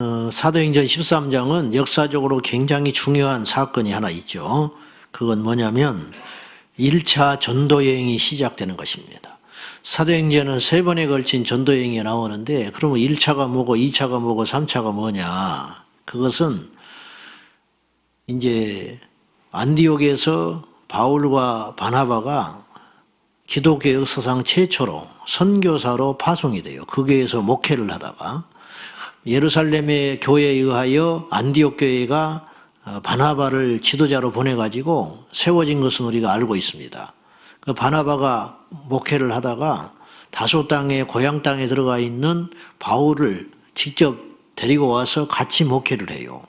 어, 사도행전 13장은 역사적으로 굉장히 중요한 사건이 하나 있죠. 그건 뭐냐면 1차 전도 여행이 시작되는 것입니다. 사도행전은 세 번에 걸친 전도 여행이 나오는데 그러면 1차가 뭐고 2차가 뭐고 3차가 뭐냐? 그것은 이제 안디옥에서 바울과 바나바가 기독교 역사상 최초로 선교사로 파송이 돼요. 그 교회에서 목회를 하다가 예루살렘의 교회에 의하여 안디옥 교회가 어, 바나바를 지도자로 보내가지고 세워진 것은 우리가 알고 있습니다. 그 바나바가 목회를 하다가 다소 땅에 고향 땅에 들어가 있는 바울을 직접 데리고 와서 같이 목회를 해요.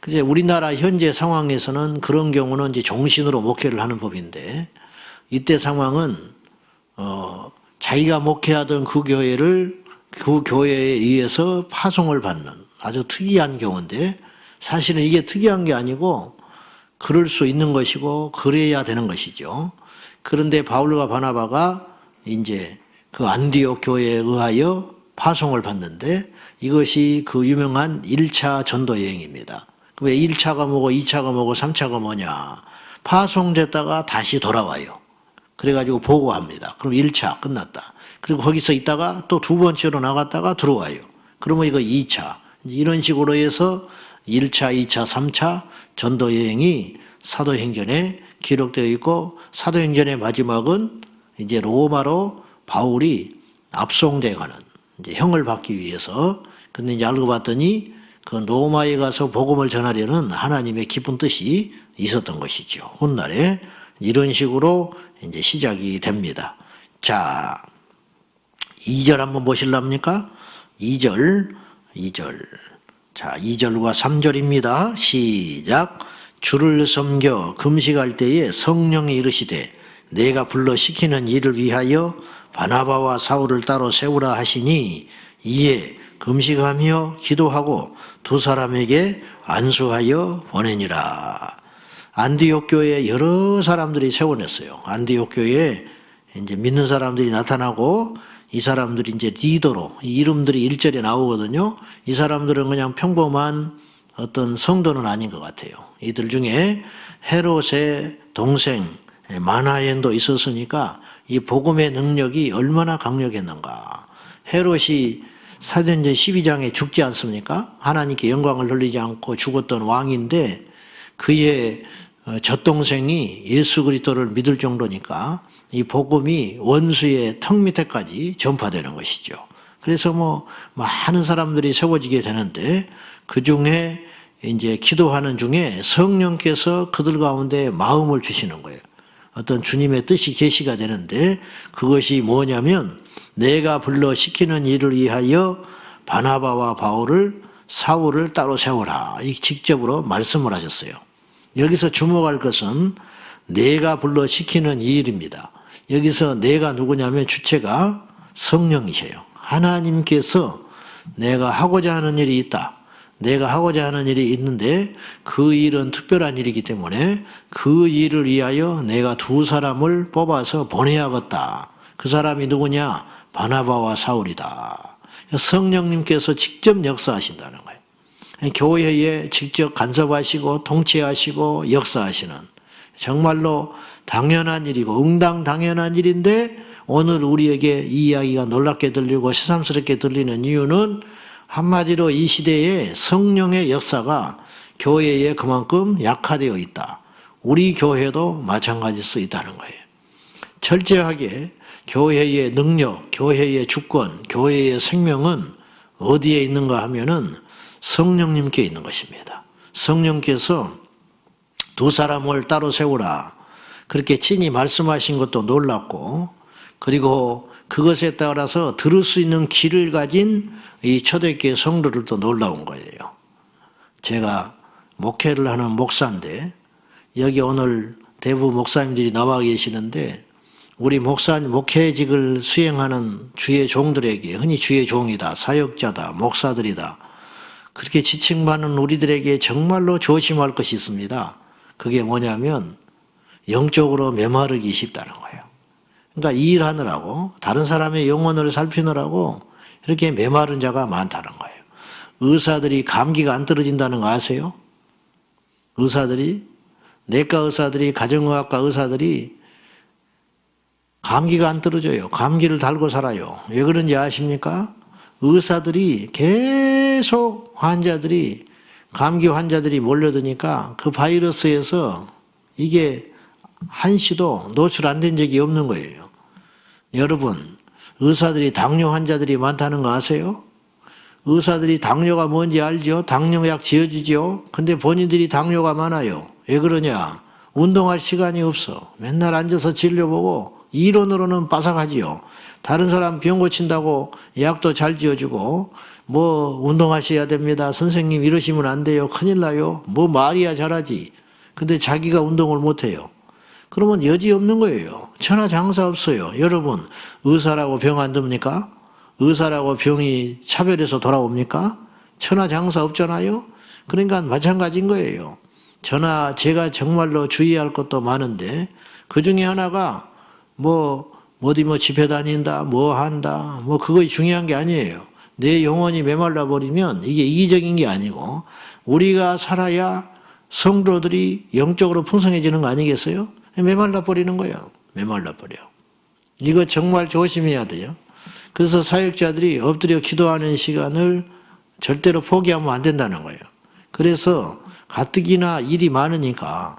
그제 우리나라 현재 상황에서는 그런 경우는 이제 종신으로 목회를 하는 법인데 이때 상황은 어 자기가 목회하던 그 교회를 그 교회에 의해서 파송을 받는 아주 특이한 경우인데 사실은 이게 특이한 게 아니고 그럴 수 있는 것이고 그래야 되는 것이죠. 그런데 바울과 바나바가 이제 그 안디옥 교회에 의하여 파송을 받는데 이것이 그 유명한 1차 전도 여행입니다. 왜 1차가 뭐고 2차가 뭐고 3차가 뭐냐. 파송됐다가 다시 돌아와요. 그래가지고 보고합니다. 그럼 1차 끝났다. 그리고 거기서 있다가 또 두 번째로 나갔다가 들어와요. 그러면 이거 2차. 이런 식으로 해서 1차, 2차, 3차 전도 여행이 사도행전에 기록되어 있고 사도행전의 마지막은 이제 로마로 바울이 압송돼 가는 이제 형을 받기 위해서 근데 이제 알고 봤더니 그 로마에 가서 복음을 전하려는 하나님의 깊은 뜻이 있었던 것이죠. 훗날에 이런 식으로 이제 시작이 됩니다. 자, 2절 한번 보실랍니까? 2절, 2절. 자, 2절과 3절입니다. 시작. 주를 섬겨 금식할 때에 성령이 이르시되 내가 불러 시키는 일을 위하여 바나바와 사울을 따로 세우라 하시니 이에 금식하며 기도하고 두 사람에게 안수하여 보내니라. 안디옥 교회에 여러 사람들이 세워냈어요. 안디옥 교회에 이제 믿는 사람들이 나타나고 이 사람들이 이제 리더로 이 이름들이 일절에 나오거든요. 이 사람들은 그냥 평범한 어떤 성도는 아닌 것 같아요. 이들 중에 헤롯의 동생 마나엔도 있었으니까 이 복음의 능력이 얼마나 강력했는가. 헤롯이 사도행전 12장에 죽지 않습니까? 하나님께 영광을 돌리지 않고 죽었던 왕인데 그의 어, 젖동생이 예수 그리스도를 믿을 정도니까 이 복음이 원수의 턱 밑에까지 전파되는 것이죠. 그래서 뭐 많은 사람들이 세워지게 되는데 그 중에 이제 기도하는 중에 성령께서 그들 가운데 마음을 주시는 거예요. 어떤 주님의 뜻이 계시가 되는데 그것이 뭐냐면 내가 불러 시키는 일을 위하여 바나바와 바울을 사울을 따로 세워라. 이 직접으로 말씀을 하셨어요. 여기서 주목할 것은 내가 불러 시키는 이 일입니다. 여기서 내가 누구냐면 주체가 성령이세요. 하나님께서 내가 하고자 하는 일이 있다. 내가 하고자 하는 일이 있는데 그 일은 특별한 일이기 때문에 그 일을 위하여 내가 두 사람을 뽑아서 보내야겠다. 그 사람이 누구냐? 바나바와 사울이다. 성령님께서 직접 역사하신다는 거예요. 교회에 직접 간섭하시고 통치하시고 역사하시는 정말로 당연한 일이고 응당 당연한 일인데 오늘 우리에게 이 이야기가 놀랍게 들리고 새삼스럽게 들리는 이유는 한마디로 이 시대에 성령의 역사가 교회에 그만큼 약화되어 있다. 우리 교회도 마찬가지일 수 있다는 거예요. 철저하게 교회의 능력, 교회의 주권, 교회의 생명은 어디에 있는가 하면은 성령님께 있는 것입니다. 성령께서 두 사람을 따로 세우라. 그렇게 친히 말씀하신 것도 놀랍고, 그리고 그것에 따라서 들을 수 있는 귀를 가진 이 초대교회 성도들도 놀라운 거예요. 제가 목회를 하는 목사인데, 여기 오늘 대부 목사님들이 나와 계시는데, 우리 목사, 목회직을 수행하는 주의 종들에게, 흔히 주의 종이다, 사역자다, 목사들이다, 그렇게 지칭받는 우리들에게 정말로 조심할 것이 있습니다. 그게 뭐냐면 영적으로 메마르기 쉽다는 거예요. 그러니까 일하느라고 다른 사람의 영혼을 살피느라고 이렇게 메마른 자가 많다는 거예요. 의사들이 감기가 안 떨어진다는 거 아세요? 의사들이 내과 의사들이 가정의학과 의사들이 감기가 안 떨어져요. 감기를 달고 살아요. 왜 그런지 아십니까? 의사들이 계속 환자들이 감기 환자들이 몰려드니까 그 바이러스에서 이게 한시도 노출 안 된 적이 없는 거예요. 여러분, 의사들이 당뇨 환자들이 많다는 거 아세요? 의사들이 당뇨가 뭔지 알죠? 당뇨약 지어주죠? 근데 본인들이 당뇨가 많아요. 왜 그러냐? 운동할 시간이 없어. 맨날 앉아서 진료보고 이론으로는 빠삭하지요. 다른 사람 병 고친다고 약도 잘 지어주고 뭐 운동하셔야 됩니다. 선생님 이러시면 안 돼요. 큰일 나요. 뭐 말이야 잘하지. 근데 자기가 운동을 못 해요. 그러면 여지 없는 거예요. 천하 장사 없어요. 여러분, 의사라고 병 안 듭니까? 의사라고 병이 차별해서 돌아옵니까? 천하 장사 없잖아요? 그러니까 마찬가지인 거예요. 저나 제가 정말로 주의할 것도 많은데 그 중에 하나가 뭐 어디 뭐 집회 다닌다, 뭐 한다, 뭐 그거 중요한 게 아니에요. 내 영혼이 메말라 버리면 이게 이기적인 게 아니고 우리가 살아야 성도들이 영적으로 풍성해지는 거 아니겠어요? 메말라 버리는 거예요. 메말라 버려. 이거 정말 조심해야 돼요. 그래서 사역자들이 엎드려 기도하는 시간을 절대로 포기하면 안 된다는 거예요. 그래서 가뜩이나 일이 많으니까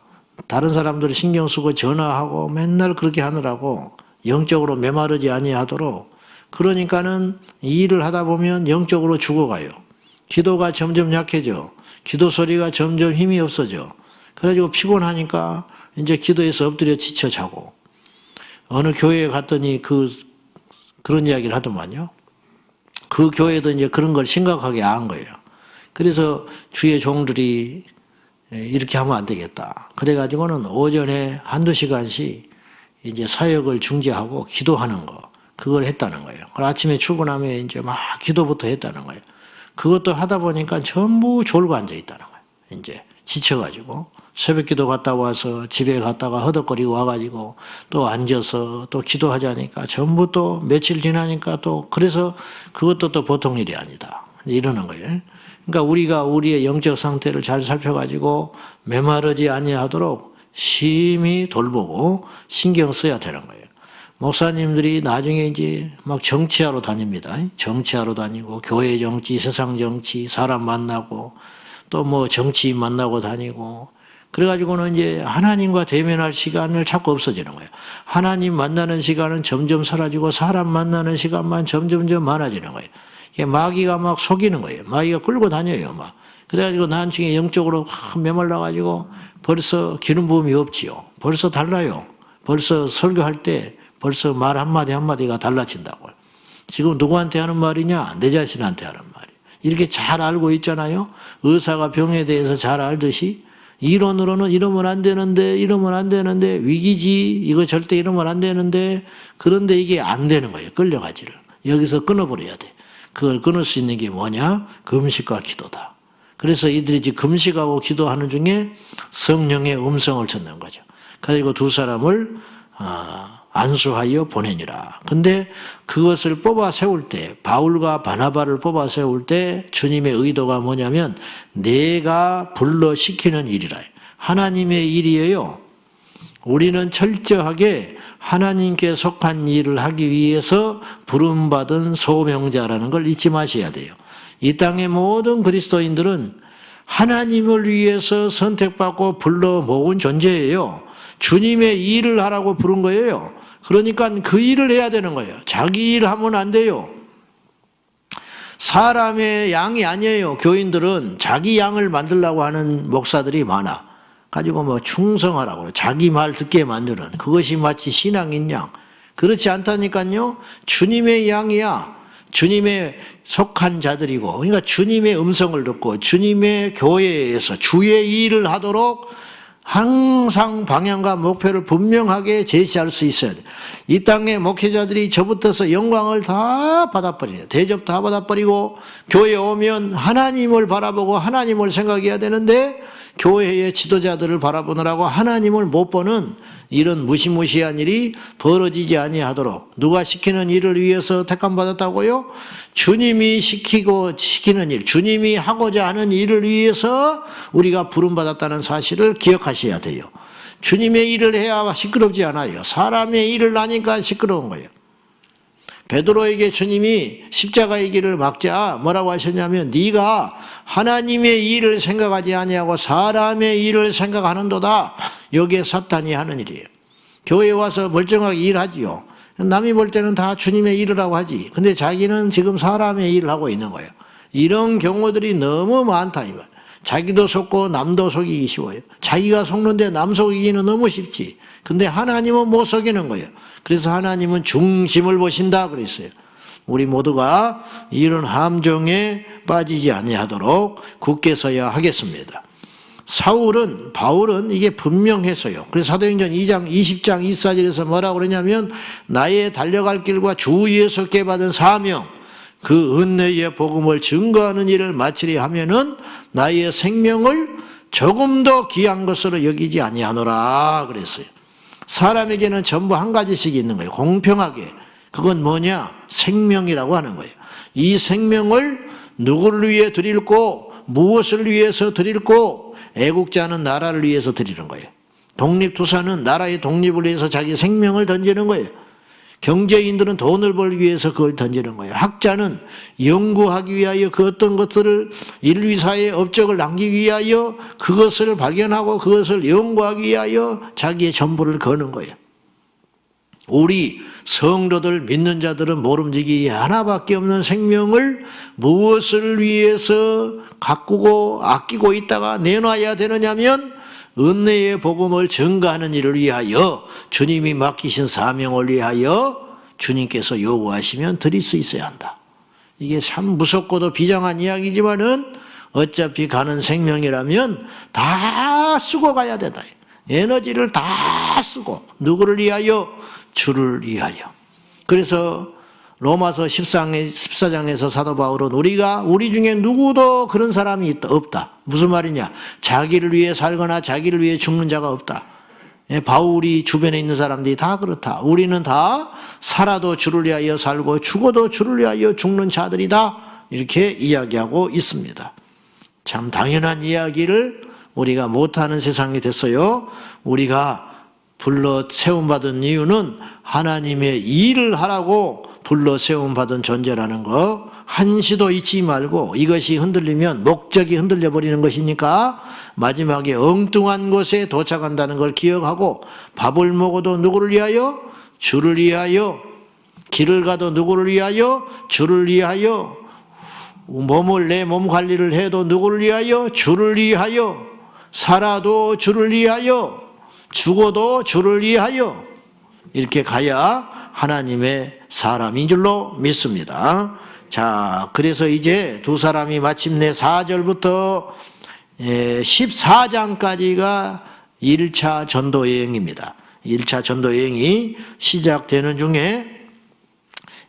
다른 사람들 신경 쓰고 전화하고 맨날 그렇게 하느라고 영적으로 메마르지 아니하도록 그러니까는 이 일을 하다 보면 영적으로 죽어가요. 기도가 점점 약해져. 기도 소리가 점점 힘이 없어져. 그래가지고 피곤하니까 이제 기도에서 엎드려 지쳐 자고 어느 교회에 갔더니 그 그런 이야기를 하더만요. 그 교회도 이제 그런 걸 심각하게 안 거예요. 그래서 주의 종들이 이렇게 하면 안 되겠다. 그래가지고는 오전에 한두 시간씩 이제 사역을 중지하고 기도하는 거, 그걸 했다는 거예요. 아침에 출근하면 이제 막 기도부터 했다는 거예요. 그것도 하다 보니까 전부 졸고 앉아 있다는 거예요. 이제 지쳐가지고. 새벽 기도 갔다 와서 집에 갔다가 허덕거리고 와가지고 또 앉아서 또 기도하자니까 전부 또 며칠 지나니까 또 그래서 그것도 또 보통 일이 아니다. 이러는 거예요. 그러니까 우리가 우리의 영적 상태를 잘 살펴가지고 메마르지 아니하도록 심히 돌보고 신경 써야 되는 거예요. 목사님들이 나중에 이제 막 정치하러 다닙니다. 정치하러 다니고 교회 정치, 세상 정치, 사람 만나고 또 뭐 정치인 만나고 다니고 그래가지고는 이제 하나님과 대면할 시간을 자꾸 없어지는 거예요. 하나님 만나는 시간은 점점 사라지고 사람 만나는 시간만 점점점 많아지는 거예요. 이게 마귀가 막 속이는 거예요. 마귀가 끌고 다녀요, 막. 그래가지고 나중에 영적으로 확 메말라가지고 벌써 기름 부음이 없지요. 벌써 달라요. 벌써 설교할 때 벌써 말 한마디 한마디가 달라진다고요. 지금 누구한테 하는 말이냐? 내 자신한테 하는 말이에요. 이렇게 잘 알고 있잖아요. 의사가 병에 대해서 잘 알듯이 이론으로는 이러면 안 되는데 이러면 안 되는데 위기지 이거 절대 이러면 안 되는데 그런데 이게 안 되는 거예요. 끌려가지를. 여기서 끊어버려야 돼. 그걸 끊을 수 있는 게 뭐냐? 금식과 기도다. 그래서 이들이 지금 금식하고 기도하는 중에 성령의 음성을 듣는 거죠. 그리고 두 사람을 아, 안수하여 보내니라. 근데 그것을 뽑아 세울 때, 바울과 바나바를 뽑아 세울 때 주님의 의도가 뭐냐면 내가 불러 시키는 일이라. 하나님의 일이에요. 우리는 철저하게 하나님께 속한 일을 하기 위해서 부름받은 소명자라는 걸 잊지 마셔야 돼요. 이 땅의 모든 그리스도인들은 하나님을 위해서 선택받고 불러 모은 존재예요. 주님의 일을 하라고 부른 거예요. 그러니까 그 일을 해야 되는 거예요. 자기 일 하면 안 돼요. 사람의 양이 아니에요. 교인들은 자기 양을 만들려고 하는 목사들이 많아. 가지고 뭐 충성하라고. 자기 말 듣게 만드는 그것이 마치 신앙인 양. 그렇지 않다니까요. 주님의 양이야. 주님의 속한 자들이고, 그러니까 주님의 음성을 듣고 주님의 교회에서 주의 일을 하도록 항상 방향과 목표를 분명하게 제시할 수 있어야 돼. 이 땅의 목회자들이 저부터서 영광을 다 받아버리네. 대접 다 받아버리고 교회에 오면 하나님을 바라보고 하나님을 생각해야 되는데 교회의 지도자들을 바라보느라고 하나님을 못 보는 이런 무시무시한 일이 벌어지지 아니하도록 누가 시키는 일을 위해서 택함 받았다고요? 주님이 시키고 시키는 일, 주님이 하고자 하는 일을 위해서 우리가 부름 받았다는 사실을 기억하셔야 돼요. 주님의 일을 해야 시끄럽지 않아요. 사람의 일을 하니까 시끄러운 거예요. 베드로에게 주님이 십자가의 길을 막자 뭐라고 하셨냐면 네가 하나님의 일을 생각하지 아니하고 사람의 일을 생각하는도다. 여기에 사탄이 하는 일이에요. 교회 와서 멀쩡하게 일하지요. 남이 볼 때는 다 주님의 일을 하고 하지. 근데 자기는 지금 사람의 일을 하고 있는 거예요. 이런 경우들이 너무 많다 이 말. 자기도 속고 남도 속이기 쉬워요. 자기가 속는데 남 속이기는 너무 쉽지. 근데 하나님은 못 속이는 거예요. 그래서 하나님은 중심을 보신다 그랬어요. 우리 모두가 이런 함정에 빠지지 아니하도록 굳게 서야 하겠습니다. 사울은 바울은 이게 분명했어요. 그래서 사도행전 2장 20장 24절에서 뭐라고 그러냐면 나의 달려갈 길과 주 예수께 받은 사명 그 은혜의 복음을 증거하는 일을 마치려 하면은 나의 생명을 조금 더 귀한 것으로 여기지 아니하노라 그랬어요. 사람에게는 전부 한 가지씩 있는 거예요. 공평하게. 그건 뭐냐? 생명이라고 하는 거예요. 이 생명을 누구를 위해 드릴고 무엇을 위해서 드릴고 애국자는 나라를 위해서 드리는 거예요. 독립투사는 나라의 독립을 위해서 자기 생명을 던지는 거예요. 경제인들은 돈을 벌기 위해서 그걸 던지는 거예요. 학자는 연구하기 위하여 그 어떤 것들을 인류사의 업적을 남기기 위하여 그것을 발견하고 그것을 연구하기 위하여 자기의 전부를 거는 거예요. 우리 성도들 믿는 자들은 모름지기 하나밖에 없는 생명을 무엇을 위해서 가꾸고 아끼고 있다가 내놔야 되느냐면 은혜의 복음을 증가하는 일을 위하여 주님이 맡기신 사명을 위하여 주님께서 요구하시면 드릴 수 있어야 한다. 이게 참 무섭고도 비장한 이야기지만은 어차피 가는 생명이라면 다 쓰고 가야 된다. 에너지를 다 쓰고 누구를 위하여 주를 위하여. 그래서 로마서 14장에서 사도 바울은 우리가 우리 중에 누구도 그런 사람이 없다. 무슨 말이냐? 자기를 위해 살거나 자기를 위해 죽는 자가 없다. 예, 바울이 주변에 있는 사람들이 다 그렇다. 우리는 다 살아도 주를 위하여 살고 죽어도 주를 위하여 죽는 자들이다. 이렇게 이야기하고 있습니다. 참 당연한 이야기를 우리가 못하는 세상이 됐어요. 우리가 불러 세움받은 이유는 하나님의 일을 하라고 불러 세움 받은 존재라는 거 한시도 잊지 말고 이것이 흔들리면 목적이 흔들려 버리는 것이니까 마지막에 엉뚱한 곳에 도착한다는 걸 기억하고 밥을 먹어도 누구를 위하여? 주를 위하여. 길을 가도 누구를 위하여? 주를 위하여. 몸을 내 몸 관리를 해도 누구를 위하여? 주를 위하여. 살아도 주를 위하여. 죽어도 주를 위하여. 이렇게 가야 하나님의 사람인 줄로 믿습니다. 자, 그래서 이제 두 사람이 마침내 4절부터 14장까지가 1차 전도 여행입니다. 1차 전도 여행이 시작되는 중에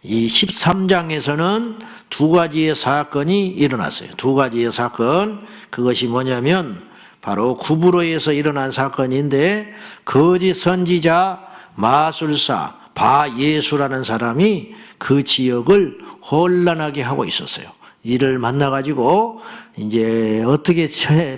이 13장에서는 두 가지의 사건이 일어났어요. 두 가지의 사건. 그것이 뭐냐면 바로 구부로에서 일어난 사건인데 거짓 선지자 마술사 바 예수라는 사람이 그 지역을 혼란하게 하고 있었어요. 이를 만나가지고 이제 어떻게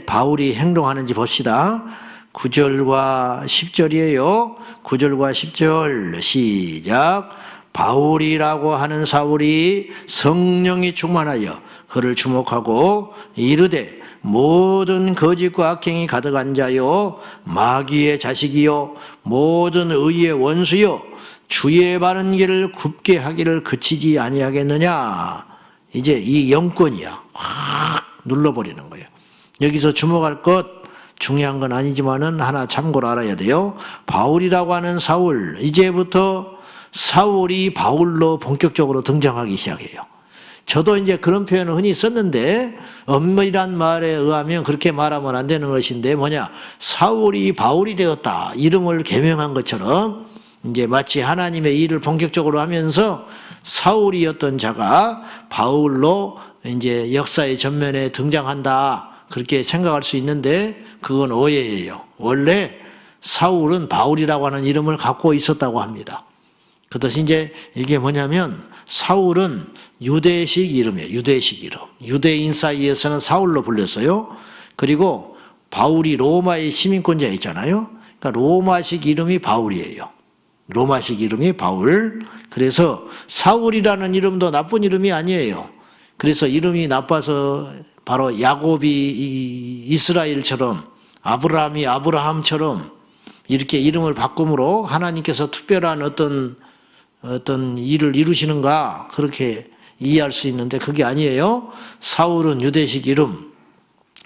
바울이 행동하는지 봅시다. 9절과 10절이에요. 9절과 10절 시작. 바울이라고 하는 사울이 성령이 충만하여 그를 주목하고 이르되 모든 거짓과 악행이 가득한 자요 마귀의 자식이요 모든 의의 원수요 주의 바른 길을 굽게 하기를 그치지 아니하겠느냐? 이제 이 영권이야. 확 눌러버리는 거예요. 여기서 주목할 것 중요한 건 아니지만은 하나 참고로 알아야 돼요. 바울이라고 하는 사울 이제부터 사울이 바울로 본격적으로 등장하기 시작해요. 저도 이제 그런 표현을 흔히 썼는데 엄밀한 말에 의하면 그렇게 말하면 안 되는 것인데 뭐냐? 사울이 바울이 되었다. 이름을 개명한 것처럼 이제 마치 하나님의 일을 본격적으로 하면서 사울이었던 자가 바울로 이제 역사의 전면에 등장한다 그렇게 생각할 수 있는데 그건 오해예요. 원래 사울은 바울이라고 하는 이름을 갖고 있었다고 합니다. 그것이 이제 이게 뭐냐면 사울은 유대식 이름이에요. 유대식 이름. 유대인 사이에서는 사울로 불렸어요. 그리고 바울이 로마의 시민권자 있잖아요. 그러니까 로마식 이름이 바울이에요. 로마식 이름이 바울. 그래서 사울이라는 이름도 나쁜 이름이 아니에요. 그래서 이름이 나빠서 바로 야곱이 이- 이스라엘처럼 아브라함이 아브라함처럼 이렇게 이름을 바꿈으로 하나님께서 특별한 어떤 어떤 일을 이루시는가 그렇게 이해할 수 있는데 그게 아니에요. 사울은 유대식 이름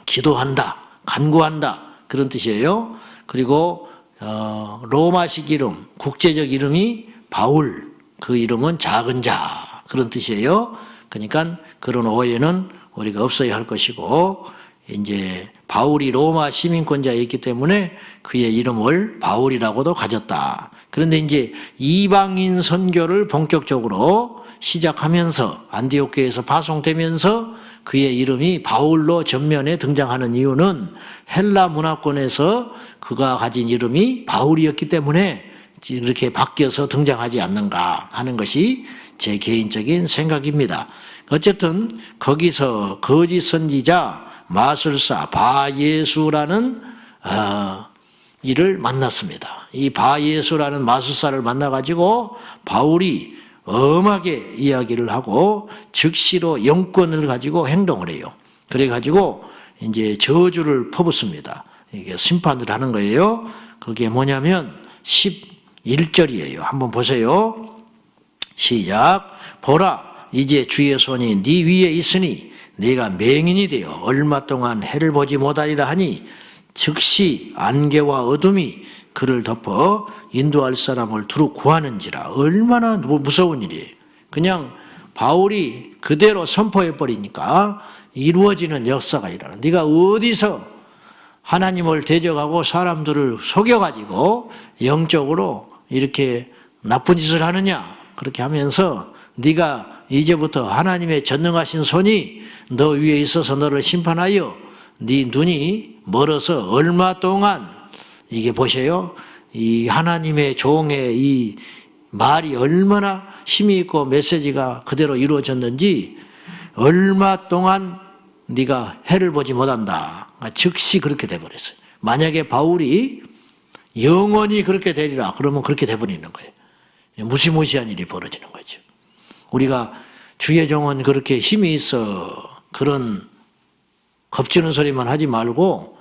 기도한다, 간구한다 그런 뜻이에요. 그리고 어, 로마식 이름, 국제적 이름이 바울, 그 이름은 작은 자 그런 뜻이에요. 그러니까 그런 오해는 우리가 없어야 할 것이고 이제 바울이 로마 시민권자였기 때문에 그의 이름을 바울이라고도 가졌다. 그런데 이제 이방인 선교를 본격적으로 시작하면서 안디옥교에서 파송되면서 그의 이름이 바울로 전면에 등장하는 이유는 헬라 문화권에서 그가 가진 이름이 바울이었기 때문에 이렇게 바뀌어서 등장하지 않는가 하는 것이 제 개인적인 생각입니다. 어쨌든 거기서 거짓 선지자 마술사 바예수라는 어, 이를 만났습니다. 이 바예수라는 마술사를 만나가지고 바울이 엄하게 이야기를 하고 즉시로 영권을 가지고 행동을 해요. 그래가지고 이제 저주를 퍼붓습니다. 이게 심판을 하는 거예요. 그게 뭐냐면 11절이에요. 한번 보세요. 시작. 보라, 이제 주의 손이 네 위에 있으니 네가 맹인이 되어 얼마 동안 해를 보지 못하리라 하니 즉시 안개와 어둠이 그를 덮어 인도할 사람을 두루 구하는지라 얼마나 무서운 일이에요. 그냥 바울이 그대로 선포해 버리니까 이루어지는 역사가 일어나. 네가 어디서 하나님을 대적하고 사람들을 속여 가지고 영적으로 이렇게 나쁜 짓을 하느냐 그렇게 하면서 네가 이제부터 하나님의 전능하신 손이 너 위에 있어서 너를 심판하여 네 눈이 멀어서 얼마 동안 이게 보세요 이 하나님의 종의 이 말이 얼마나 힘이 있고 메시지가 그대로 이루어졌는지 얼마 동안 네가 해를 보지 못한다. 즉시 그렇게 돼버렸어요. 만약에 바울이 영원히 그렇게 되리라 그러면 그렇게 돼버리는 거예요. 무시무시한 일이 벌어지는 거죠. 우리가 주의 종은 그렇게 힘이 있어 그런 겁주는 소리만 하지 말고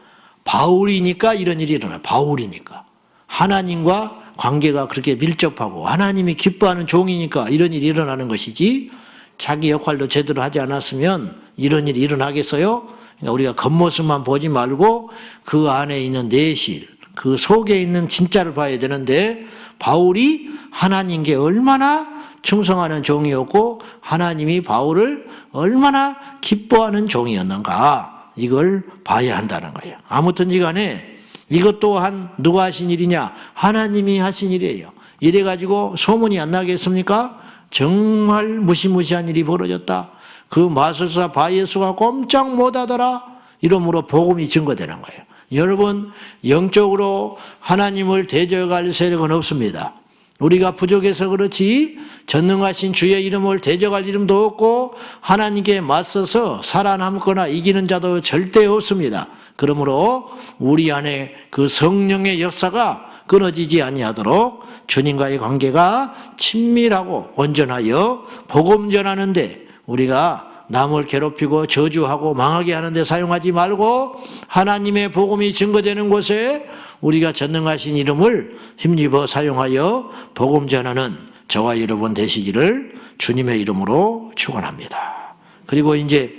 바울이니까 이런 일이 일어나요. 바울이니까 하나님과 관계가 그렇게 밀접하고 하나님이 기뻐하는 종이니까 이런 일이 일어나는 것이지 자기 역할도 제대로 하지 않았으면 이런 일이 일어나겠어요? 그러니까 우리가 겉모습만 보지 말고 그 안에 있는 내실, 그 속에 있는 진짜를 봐야 되는데 바울이 하나님께 얼마나 충성하는 종이었고 하나님이 바울을 얼마나 기뻐하는 종이었는가 이걸 봐야 한다는 거예요. 아무튼지 간에 이것 또한 누가 하신 일이냐? 하나님이 하신 일이에요. 이래가지고 소문이 안 나겠습니까? 정말 무시무시한 일이 벌어졌다. 그 마술사 바예수가 꼼짝 못하더라. 이러므로 복음이 증거되는 거예요. 여러분 영적으로 하나님을 대적할 세력은 없습니다. 우리가 부족해서 그렇지 전능하신 주의 이름을 대적할 이름도 없고 하나님께 맞서서 살아남거나 이기는 자도 절대 없습니다. 그러므로 우리 안에 그 성령의 역사가 끊어지지 아니하도록 주님과의 관계가 친밀하고 온전하여 복음 전하는데 우리가 남을 괴롭히고 저주하고 망하게 하는데 사용하지 말고 하나님의 복음이 증거되는 곳에 우리가 전능하신 이름을 힘입어 사용하여 복음 전하는 저와 여러분 되시기를 주님의 이름으로 축원합니다. 그리고 이제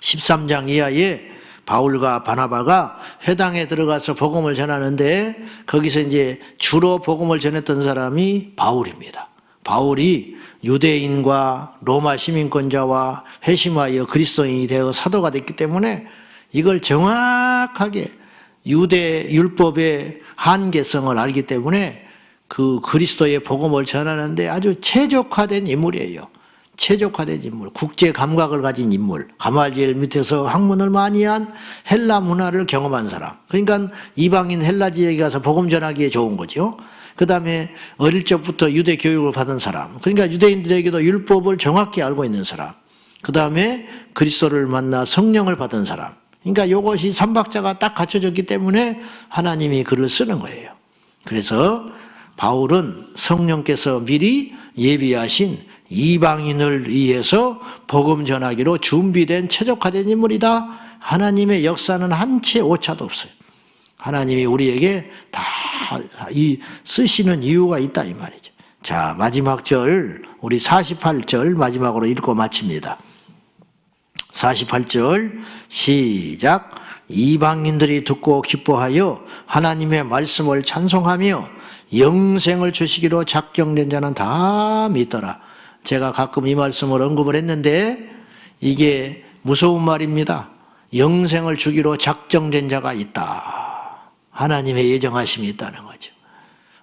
13장 이하에 바울과 바나바가 회당에 들어가서 복음을 전하는데 거기서 이제 주로 복음을 전했던 사람이 바울입니다. 바울이 유대인과 로마 시민권자와 회심하여 그리스도인이 되어 사도가 됐기 때문에 이걸 정확하게 유대 율법의 한계성을 알기 때문에 그 그리스도의 복음을 전하는데 아주 최적화된 인물이에요. 최적화된 인물, 국제 감각을 가진 인물, 가말리엘 밑에서 학문을 많이 한 헬라 문화를 경험한 사람. 그러니까 이방인 헬라 지역에 가서 복음 전하기에 좋은 거죠. 그 다음에 어릴 적부터 유대 교육을 받은 사람. 그러니까 유대인들에게도 율법을 정확히 알고 있는 사람. 그 다음에 그리스도를 만나 성령을 받은 사람. 그러니까 이것이 삼박자가 딱 갖춰졌기 때문에 하나님이 글을 쓰는 거예요. 그래서 바울은 성령께서 미리 예비하신 이방인을 위해서 복음 전하기로 준비된 최적화된 인물이다. 하나님의 역사는 한 채 오차도 없어요. 하나님이 우리에게 다 이 쓰시는 이유가 있다 이 말이죠. 자, 마지막 절 우리 48절 마지막으로 읽고 마칩니다. 48절 시작 이방인들이 듣고 기뻐하여 하나님의 말씀을 찬송하며 영생을 주시기로 작정된 자는 다 믿더라. 제가 가끔 이 말씀을 언급을 했는데 이게 무서운 말입니다. 영생을 주기로 작정된 자가 있다. 하나님의 예정하심이 있다는 거죠.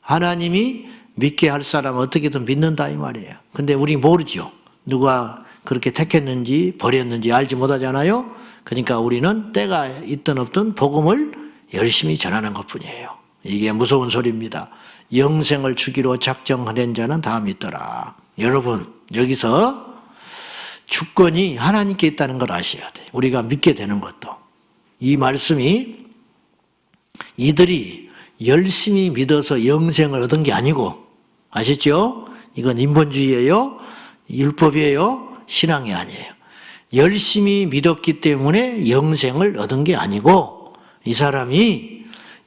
하나님이 믿게 할 사람 어떻게든 믿는다 이 말이에요. 근데 우리 모르죠. 누가 그렇게 택했는지 버렸는지 알지 못하잖아요. 그러니까 우리는 때가 있든 없든 복음을 열심히 전하는 것뿐이에요. 이게 무서운 소리입니다. 영생을 주기로 작정된 자는 다 믿더라. 여러분 여기서 주권이 하나님께 있다는 걸 아셔야 돼. 우리가 믿게 되는 것도 이 말씀이 이들이 열심히 믿어서 영생을 얻은 게 아니고 아셨죠? 이건 인본주의예요. 율법이에요. 신앙이 아니에요. 열심히 믿었기 때문에 영생을 얻은 게 아니고 이 사람이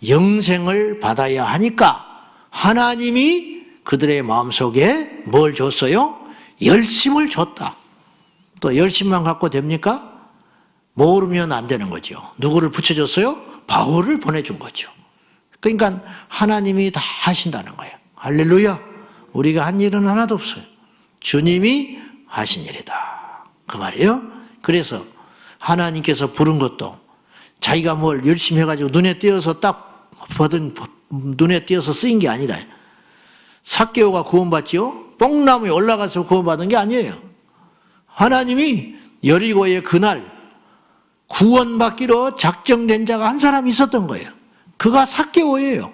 영생을 받아야 하니까 하나님이 그들의 마음속에 뭘 줬어요? 열심을 줬다. 또 열심만 갖고 됩니까? 모르면 안 되는 거죠. 누구를 붙여줬어요? 바울을 보내준 거죠. 그러니까 하나님이 다 하신다는 거예요. 할렐루야. 우리가 한 일은 하나도 없어요. 주님이 하신 일이다. 그 말이에요. 그래서 하나님께서 부른 것도 자기가 뭘 열심히 해가지고 눈에 띄어서 딱 받은, 눈에 띄어서 쓰인 게 아니라 사개오가 구원받지요? 뽕나무에 올라가서 구원받은 게 아니에요. 하나님이 여리고의 그날 구원받기로 작정된 자가 한 사람 있었던 거예요. 그가 사개오예요.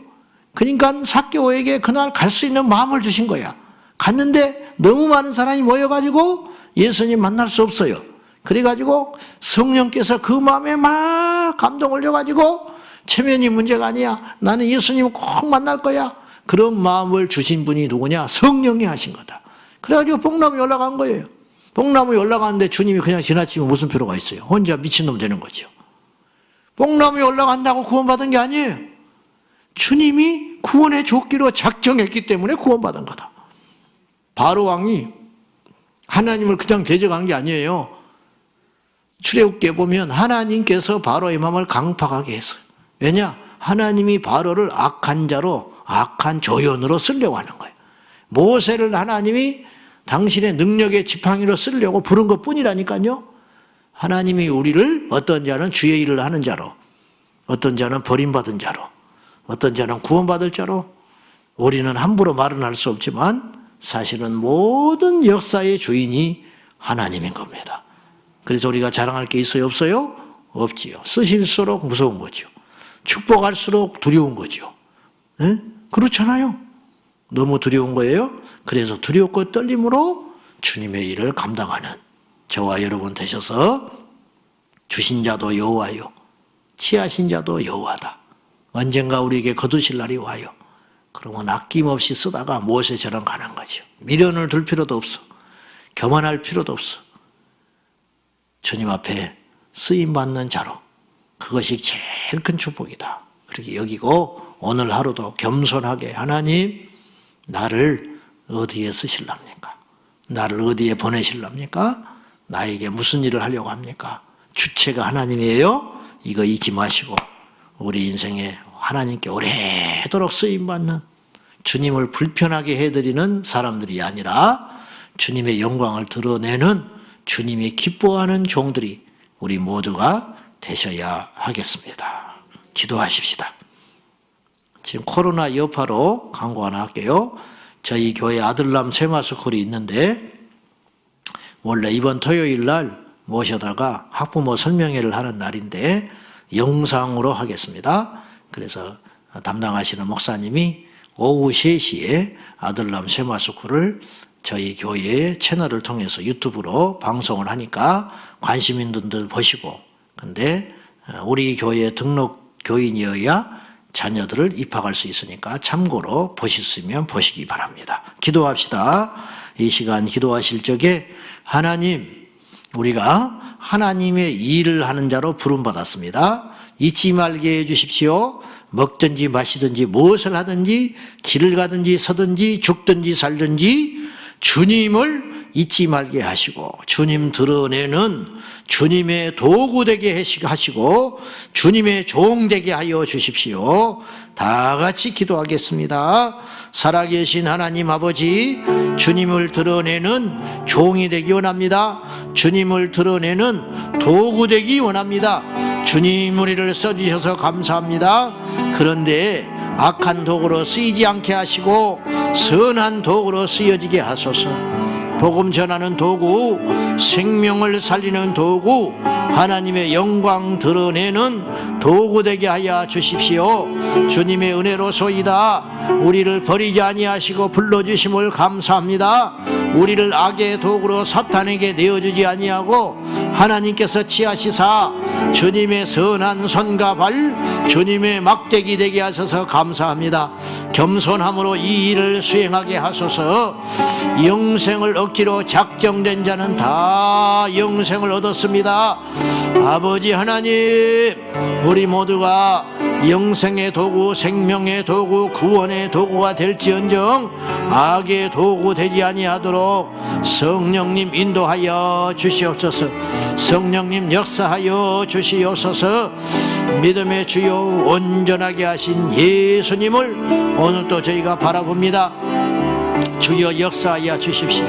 그러니까 사개오에게 그날 갈 수 있는 마음을 주신 거야. 갔는데 너무 많은 사람이 모여가지고 예수님 만날 수 없어요. 그래가지고 성령께서 그 마음에 막 감동 올려가지고 체면이 문제가 아니야. 나는 예수님 꼭 만날 거야. 그런 마음을 주신 분이 누구냐? 성령이 하신 거다. 그래가지고 뽕나무에 올라간 거예요. 뽕나무에 올라가는데 주님이 그냥 지나치면 무슨 필요가 있어요? 혼자 미친놈 되는 거죠. 뽕나무에 올라간다고 구원받은 게 아니에요. 주님이 구원해 줬기로 작정했기 때문에 구원받은 거다. 바로 왕이 하나님을 그냥 대적한 게 아니에요. 출애굽기에 보면 하나님께서 바로의 마음을 강팍하게 했어요. 왜냐? 하나님이 바로를 악한 자로 악한 조연으로 쓰려고 하는 거예요. 모세를 하나님이 당신의 능력의 지팡이로 쓰려고 부른 것 뿐이라니까요. 하나님이 우리를 어떤 자는 주의 일을 하는 자로, 어떤 자는 버림받은 자로, 어떤 자는 구원받을 자로, 우리는 함부로 말은 할 수 없지만 사실은 모든 역사의 주인이 하나님인 겁니다. 그래서 우리가 자랑할 게 있어요? 없어요? 없지요. 쓰실수록 무서운 거죠. 축복할수록 두려운 거죠. 네? 그렇잖아요. 너무 두려운 거예요. 그래서 두렵고 떨림으로 주님의 일을 감당하는 저와 여러분 되셔서 주신 자도 여호와요. 취하신 자도 여호와다. 언젠가 우리에게 거두실 날이 와요. 그러면 아낌없이 쓰다가 모세처럼 가는 거죠. 미련을 둘 필요도 없어. 교만할 필요도 없어. 주님 앞에 쓰임 받는 자로 그것이 제일 큰 축복이다. 그렇게 여기고 오늘 하루도 겸손하게 하나님 나를 어디에 쓰실랍니까? 나를 어디에 보내실랍니까? 나에게 무슨 일을 하려고 합니까? 주체가 하나님이에요. 이거 잊지 마시고 우리 인생에 하나님께 오래 도록 쓰임 받는 주님을 불편하게 해드리는 사람들이 아니라 주님의 영광을 드러내는 주님이 기뻐하는 종들이 우리 모두가 되셔야 하겠습니다. 기도하십시다. 지금 코로나 여파로 광고 하나 할게요. 저희 교회 아들남 세마스쿨이 있는데 원래 이번 토요일 날 모셔다가 학부모 설명회를 하는 날인데 영상으로 하겠습니다. 그래서 담당하시는 목사님이 오후 3시에 아들남 쉐마스쿨을 저희 교회 채널을 통해서 유튜브로 방송을 하니까 관심 있는 분들 보시고 근데 어, 우리 교회 등록 교인이어야 자녀들을 입학할 수 있으니까 참고로 보셨으면 보시기 바랍니다. 기도합시다. 이 시간 기도하실 적에 하나님 우리가 하나님의 일을 하는 자로 부름받았습니다. 잊지 말게 해주십시오. 먹든지 마시든지 무엇을 하든지 길을 가든지 서든지 죽든지 살든지 주님을 잊지 말게 하시고 주님 드러내는 주님의 도구 되게 하시고 주님의 종 되게 하여 주십시오. 다 같이 기도하겠습니다. 살아계신 하나님 아버지 주님을 드러내는 종이 되기 원합니다. 주님을 드러내는 도구 되기 원합니다. 주님 우리를 써주셔서 감사합니다. 그런데 악한 도구로 쓰이지 않게 하시고 선한 도구로 쓰여지게 하소서. 복음 전하는 도구, 생명을 살리는 도구, 하나님의 영광 드러내는 도구 되게 하여 주십시오. 주님의 은혜로소이다. 우리를 버리지 아니하시고 불러 주심을 감사합니다. 우리를 악의 도구로 사탄에게 내어주지 아니하고 하나님께서 치하시사 주님의 선한 손과 발, 주님의 막대기 되게 하셔서 감사합니다. 겸손함으로 이 일을 수행하게 하소서. 영생을 얻기로 작정된 자는 다 영생을 얻었습니다. 아버지 하나님, 우리 모두가 영생의 도구, 생명의 도구, 구원의 도구가 될지언정 악의 도구 되지 아니하도록 성령님 인도하여 주시옵소서. 성령님 역사하여 주시옵소서. 믿음의 주요 온전하게 하신 예수님을 오늘도 저희가 바라봅니다. 주여 역사하여 주십시오.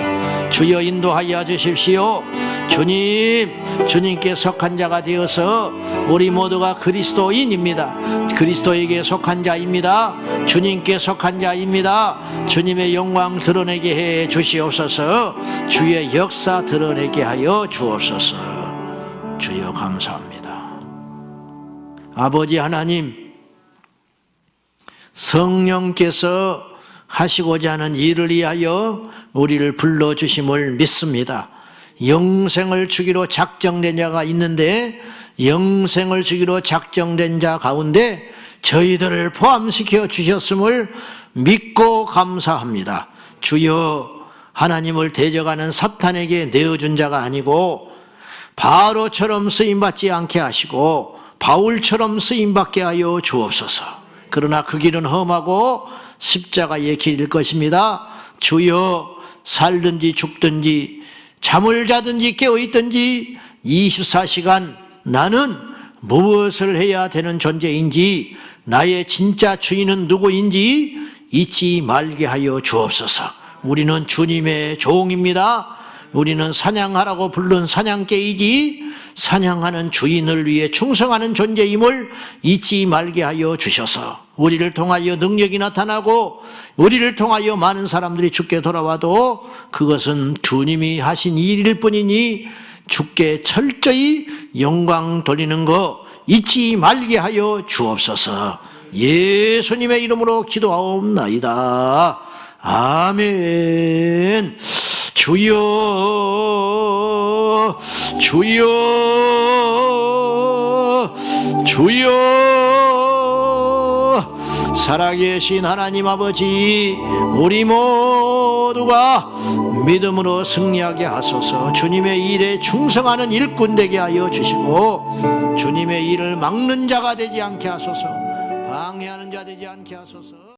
주여 인도하여 주십시오. 주님, 주님께 속한 자가 되어서 우리 모두가 그리스도인입니다. 그리스도에게 속한 자입니다. 주님께 속한 자입니다. 주님의 영광 드러내게 해 주시옵소서. 주의 역사 드러내게 하여 주옵소서. 주여 감사합니다. 아버지 하나님, 성령께서 하시고자 하는 일을 위하여 우리를 불러주심을 믿습니다. 영생을 주기로 작정된 자가 있는데 영생을 주기로 작정된 자 가운데 저희들을 포함시켜 주셨음을 믿고 감사합니다. 주여 하나님을 대적하는 사탄에게 내어준 자가 아니고 바로처럼 쓰임받지 않게 하시고 바울처럼 쓰임받게 하여 주옵소서. 그러나 그 길은 험하고 십자가의 길일 것입니다. 주여 살든지 죽든지 잠을 자든지 깨어 있든지 24시간 나는 무엇을 해야 되는 존재인지 나의 진짜 주인은 누구인지 잊지 말게 하여 주옵소서. 우리는 주님의 종입니다. 우리는 사냥하라고 부른 사냥개이지 사냥하는 주인을 위해 충성하는 존재임을 잊지 말게 하여 주셔서 우리를 통하여 능력이 나타나고 우리를 통하여 많은 사람들이 죽게 돌아와도 그것은 주님이 하신 일일 뿐이니 주께 철저히 영광 돌리는 거 잊지 말게 하여 주옵소서 예수님의 이름으로 기도하옵나이다. 아멘. 주여, 주여, 주여, 살아계신 하나님 아버지, 우리 모두가 믿음으로 승리하게 하소서. 주님의 일에 충성하는 일꾼 되게 하여 주시고, 주님의 일을 막는 자가 되지 않게 하소서, 방해하는 자 되지 않게 하소서.